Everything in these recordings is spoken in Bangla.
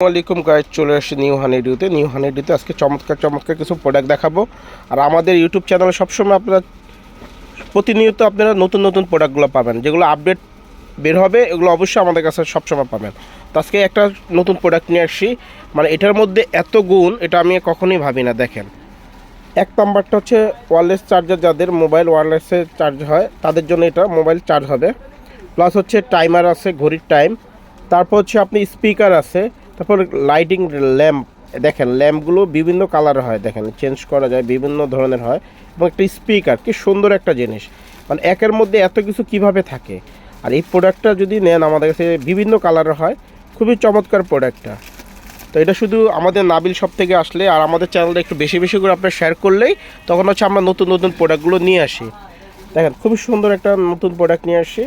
আসসালামাইকুম গাইজ চলে আসছি নিউ হানিডিউতে নিউ হানিডিউতে আজকে চমৎকার চমৎকার কিছু প্রোডাক্ট দেখাবো। আর আমাদের ইউটিউব চ্যানেলে সবসময় আপনারা, প্রতিনিয়ত আপনারা নতুন নতুন প্রোডাক্টগুলো পাবেন। যেগুলো আপডেট বের হবে, এগুলো অবশ্যই আমাদের কাছে সবসময় পাবেন। তো আজকে একটা নতুন প্রোডাক্ট নিয়ে আসছি। মানে এটার মধ্যে এত গুণ, এটা আমি কখনোই ভাবি না, দেখেন। এক নাম্বারটা হচ্ছে ওয়ারলেস চার্জার যাদের মোবাইল ওয়ারলেসে চার্জ হয়, তাদের জন্য এটা মোবাইল চার্জ হবে। প্লাস হচ্ছে টাইমার আছে, ঘড়ির টাইম তারপর হচ্ছে আপনি স্পিকার আছে। তারপর লাইটিং ল্যাম্প দেখেন ল্যাম্পগুলো বিভিন্ন কালার হয়, দেখেন চেঞ্জ করা যায়, বিভিন্ন ধরনের হয়, এবং একটা স্পিকার কি সুন্দর একটা জিনিস। মানে একের মধ্যে এত কিছু কীভাবে থাকে? আর এই প্রোডাক্টটা যদি নেন, আমাদের কাছে বিভিন্ন কালারের হয়, খুবই চমৎকার প্রোডাক্টটা তো এটা শুধু আমাদের নাবিল শপ থেকে আসলে, আর আমাদের চ্যানেলটা একটু বেশি বেশি করে আপনার শেয়ার করলেই তখন হচ্ছে আমরা নতুন নতুন প্রোডাক্টগুলো নিয়ে আসি। দেখেন, খুবই সুন্দর একটা নতুন প্রোডাক্ট নিয়ে আসি।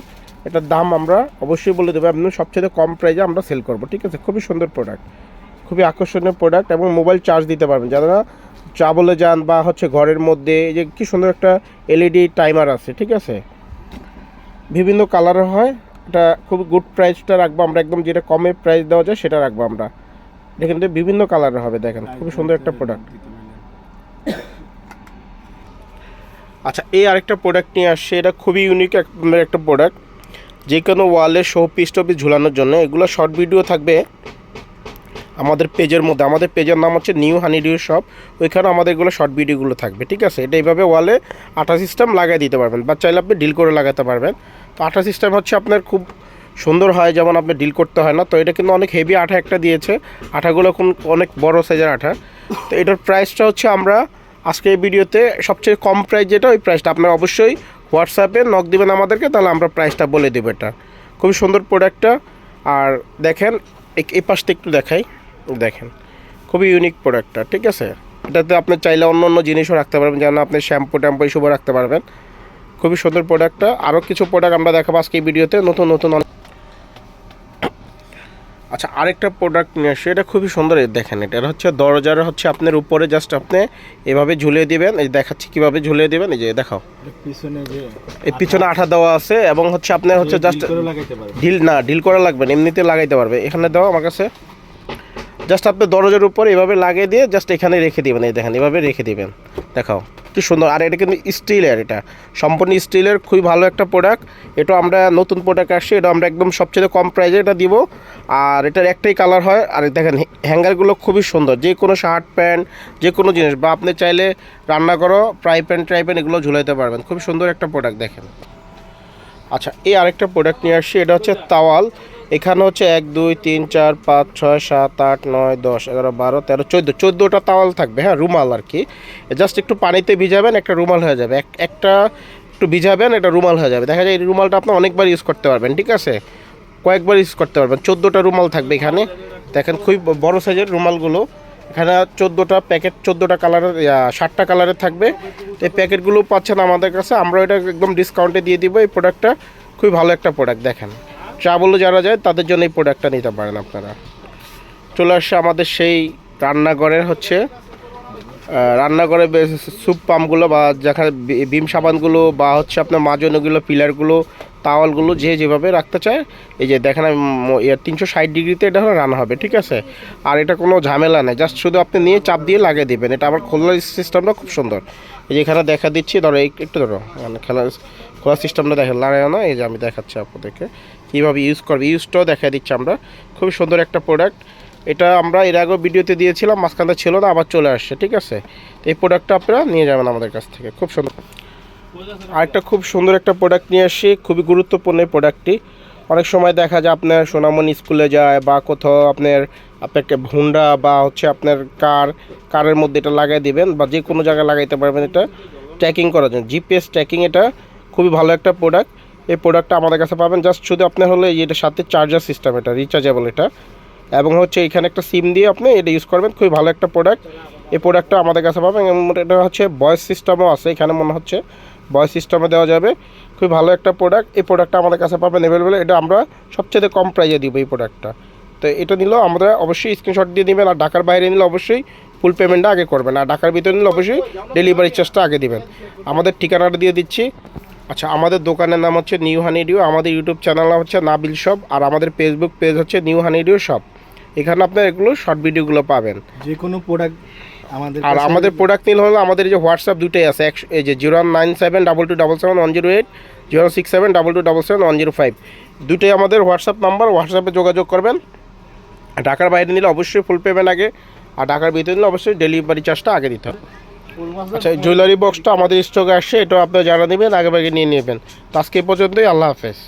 এটার দাম আমরা অবশ্যই বলে দেবো আপনি সবচেয়ে কম প্রাইজে আমরা সেল করব ঠিক আছে? খুবই সুন্দর প্রোডাক্ট খুবই আকর্ষণীয় প্রোডাক্ট এবং মোবাইল চার্জ দিতে পারবেন। যারা ট্রাভেলে যান বা হচ্ছে ঘরের মধ্যে এই যে কি সুন্দর একটা এলইডি টাইমার আছে ঠিক আছে? বিভিন্ন কালারের হয় এটা খুব গুড প্রাইসটা রাখব আমরা একদম যেটা কমে প্রাইস দেওয়া যায় সেটা রাখব আমরা। দেখেন বিভিন্ন কালারের হবে দেখেন খুবই সুন্দর একটা প্রোডাক্ট আচ্ছা এই আরেকটা প্রোডাক্ট নিয়ে আসছে এটা খুবই ইউনিক একটা প্রোডাক্ট যে কোনো ওয়ালে শো পিস টপিস ঝুলানোর জন্য, এগুলো শর্ট ভিডিও থাকবে আমাদের পেজের মধ্যে। আমাদের পেজের নাম হচ্ছে নিউ হানি ডিউ শপ ওইখানে আমাদের এগুলো শর্ট ভিডিওগুলো থাকবে, ঠিক আছে? এটা এইভাবে ওয়ালে আঠা সিস্টেম লাগাই দিতে পারবেন, বা চাইলে আপনি ডিল করে লাগাতে পারবেন। তো আঠা সিস্টেম হচ্ছে আপনার খুব সুন্দর হয়, যেমন আপনি ডিল করতে হয় না। তো এটা কিন্তু অনেক হেভি আঠা একটা দিয়েছে। আঠাগুলো কোন অনেক বড় সাইজের আঠা। তো এটার প্রাইসটা হচ্ছে আমরা আজকে এই ভিডিওতে সবচেয়ে কম প্রাইস যেটা, ওই প্রাইসটা আপনারা অবশ্যই হোয়াটসঅ্যাপে নক দিবেন আমাদেরকে, তাহলে আমরা প্রাইসটা বলে দেবো এটা। খুবই সুন্দর প্রোডাক্টটা আর দেখেন এই- পাশটা একটু দেখাই। দেখেন, খুবই ইউনিক প্রোডাক্টটা ঠিক আছে? এটাতে আপনি চাইলে অন্য অন্য জিনিসও রাখতে পারবেন যেন আপনি শ্যাম্পু ট্যাম্পু এইসবও রাখতে পারবেন। খুবই সুন্দর প্রোডাক্টটা আরও কিছু প্রোডাক্ট আমরা দেখাবো আজকে এই ভিডিওতে। নতুন নতুন আচ্ছা আরেকটা প্রোডাক্ট নিয়ে আসছে এটা খুবই সুন্দর দেখেন এটা। হচ্ছে দরজার হচ্ছে আপনার উপরে জাস্ট আপনি এভাবে ঝুলিয়ে দিবেন এই দেখাচ্ছি কীভাবে ঝুলিয়ে দিবেন এই যে দেখাও। পিছনে যে এই পিছনে আঠা দেওয়া আছে এবং হচ্ছে আপনার হচ্ছে জাস্ট ঢিল না ঢিল করা লাগবে না এমনিতে লাগাইতে পারবে। এখানে দাও আমার কাছে জাস্ট আপনি দরজার উপর এভাবে লাগিয়ে দিয়ে জাস্ট এখানে রেখে দিবেন এই দেখেন এভাবে রেখে দিবেন। দেখাও। কি সুন্দর। আর এটা কিন্তু স্টিলের এটা। সম্পূর্ণ স্টিলের খুবই ভালো একটা প্রোডাক্ট এটা আমরা নতুন প্রোডাক্ট আসছে এটা আমরা একদম সবচেয়ে কম প্রাইসে এটা দিব। আর এটার একটাই কালার হয়, আর দেখেন হ্যাঙ্গারগুলো খুবই সুন্দর। যে কোনো শার্ট প্যান্ট যে কোনো জিনিস, বা আপনি চাইলে রান্না করো ফ্রাই প্যান ট্রাই প্যান এগুলো ঝুলাইতে পারবেন। খুব সুন্দর একটা প্রোডাক্ট দেখেন। আচ্ছা এই আরেকটা প্রোডাক্ট নিয়ে আসছি, এটা হচ্ছে তাওয়াল এখানে হচ্ছে এক, দুই, তিন, চার, পাঁচ, ছয়, সাত, আট, নয়, দশ, এগারো, বারো, তেরো, চোদ্দ। চোদ্দোটা তাওয়াল থাকবে হ্যাঁ রুমাল আর কি। জাস্ট একটু পানিতে ভিজাবেন, একটা রুমাল হয়ে যাবে। এক, একটা একটু ভিজাবেন, একটা রুমাল হয়ে যাবে। দেখা যায় এই রুমালটা আপনি অনেকবার ইউজ করতে পারবেন, ঠিক আছে? কয়েকবার ইউজ করতে পারবেন। চোদ্দোটা রুমাল থাকবে এখানে। দেখেন, খুবই বড় সাইজের রুমালগুলো। এখানে চোদ্দোটা প্যাকেট, চোদ্দোটা কালারের ষাটটা কালারের থাকবে। তো এই প্যাকেটগুলো পাচ্ছেন আমাদের কাছে। আমরা এটা একদম ডিসকাউন্টে দিয়ে দিব এই প্রোডাক্টটা খুবই ভালো একটা প্রোডাক্ট দেখেন। ট্রাভেলও যারা যায়, তাদের জন্য এই প্রোডাক্টটা নিতে পারেন আপনারা। চলে আসছে আমাদের সেই রান্নাঘরের হচ্ছে রান্নাঘরে স্যুপ পাম্পগুলো বা যেখানে বিম সাবানগুলো বা হচ্ছে আপনার মাজনগুলো, পিলারগুলো তাওয়ালগুলো যে যেভাবে রাখতে চায়, এই যে দেখেন আমি তিনশো ষাট ডিগ্রিতে এটা রান্না হবে, ঠিক আছে? আর এটা কোনো ঝামেলা নেই জাস্ট শুধু আপনি নিয়ে চাপ দিয়ে লাগিয়ে দেবেন, এটা আবার খোলার সিস্টেমটা খুব সুন্দর। এই যে এখানে দেখা দিচ্ছি, ধরো একটু ধরো মানে খেলার খোলার সিস্টেমটা দেখেন লাগায় না, এই যে আমি দেখাচ্ছি আপনাদেরকে। কীভাবে ইউজ করবে ইউজটাও দেখা দিচ্ছি আমরা। খুবই সুন্দর একটা প্রোডাক্ট এটা আমরা এর আগেও ভিডিওতে দিয়েছিলাম, মাঝখানটা ছিল না, আবার চলে আসছে, ঠিক আছে? তো এই প্রোডাক্টটা আপনারা নিয়ে যাবেন আমাদের কাছ থেকে, খুব সুন্দর। আরেকটা খুব সুন্দর একটা প্রোডাক্ট নিয়ে আসছি, খুবই গুরুত্বপূর্ণ এই প্রোডাক্টটি অনেক সময় দেখা যায় আপনার সোনামণি স্কুলে যায়, বা কোথাও আপনার, আপনাকে হুন্ডা বা হচ্ছে আপনার কার কারের মধ্যে এটা লাগাই দিবেন, বা যে কোনো জায়গায় লাগাইতে পারবেন এটা। ট্র্যাকিং করার জন্য জিপিএস ট্র্যাকিং এটা খুবই ভালো একটা প্রোডাক্ট এই প্রোডাক্টটা আমাদের কাছে পাবেন জাস্ট শুধু আপনার হলে এটার সাথে চার্জার সিস্টেম এটা রিচার্জেবল এটা। এবং হচ্ছে এখানে একটা সিম দিয়ে আপনি এটা ইউজ করবেন, খুবই ভালো একটা প্রোডাক্ট এই প্রোডাক্টটা আমাদের কাছে পাবেন এবং এটা হচ্ছে ভয়েস সিস্টেমও আছে, এখানে মনে হচ্ছে ভয়েস সিস্টেমে দেওয়া যাবে। খুবই ভালো একটা প্রোডাক্ট এই প্রোডাক্টটা আমাদের কাছে পাবেন অ্যাভেলেবেল এটা আমরা সবচেয়ে কম প্রাইজে দিব এই প্রোডাক্টটা তো এটা নিলেও আমরা অবশ্যই স্ক্রিনশট দিয়ে দিবেন আর ঢাকার বাইরে নিলে অবশ্যই ফুল পেমেন্টটা আগে করবেন। আর ঢাকার ভিতরে নিলে অবশ্যই ডেলিভারি চার্জটা আগে দেবেন। আমাদের ঠিকানাটা দিয়ে দিচ্ছি। আচ্ছা আমাদের দোকানের নাম হচ্ছে নিউ হানিডিও আমাদের ইউটিউব চ্যানেল নাম হচ্ছে নাবিল শপ আর আমাদের ফেসবুক পেজ হচ্ছে নিউ হানিডিও শপ। এখানে আপনার এগুলো শর্ট ভিডিওগুলো পাবেন। যে কোনো প্রোডাক্ট আমাদের আর আমাদের প্রোডাক্ট নিল হলো আমাদের যে হোয়াটসঅ্যাপ দুটোই আছে একশো এই যে zero nine seven double two double seven one zero eight zero six seven double two double seven one zero five দুটোই আমাদের হোয়াটসঅ্যাপ নাম্বার হোয়াটসঅ্যাপে যোগাযোগ করবেন। আর ঢাকার বাইরে নিলে অবশ্যই ফুল পেমেন্ট আগে আর ঢাকার ভিতরে নিলে অবশ্যই ডেলিভারি চার্জটা আগে দিতে হবে। আচ্ছা জুয়েলারি বক্সটা আমাদের স্টকে আসছে এটা আপনারা জানা দেবেন আগে আগে নিয়ে নেবেন। তো আজকে পর্যন্তই, আল্লাহ হাফেজ।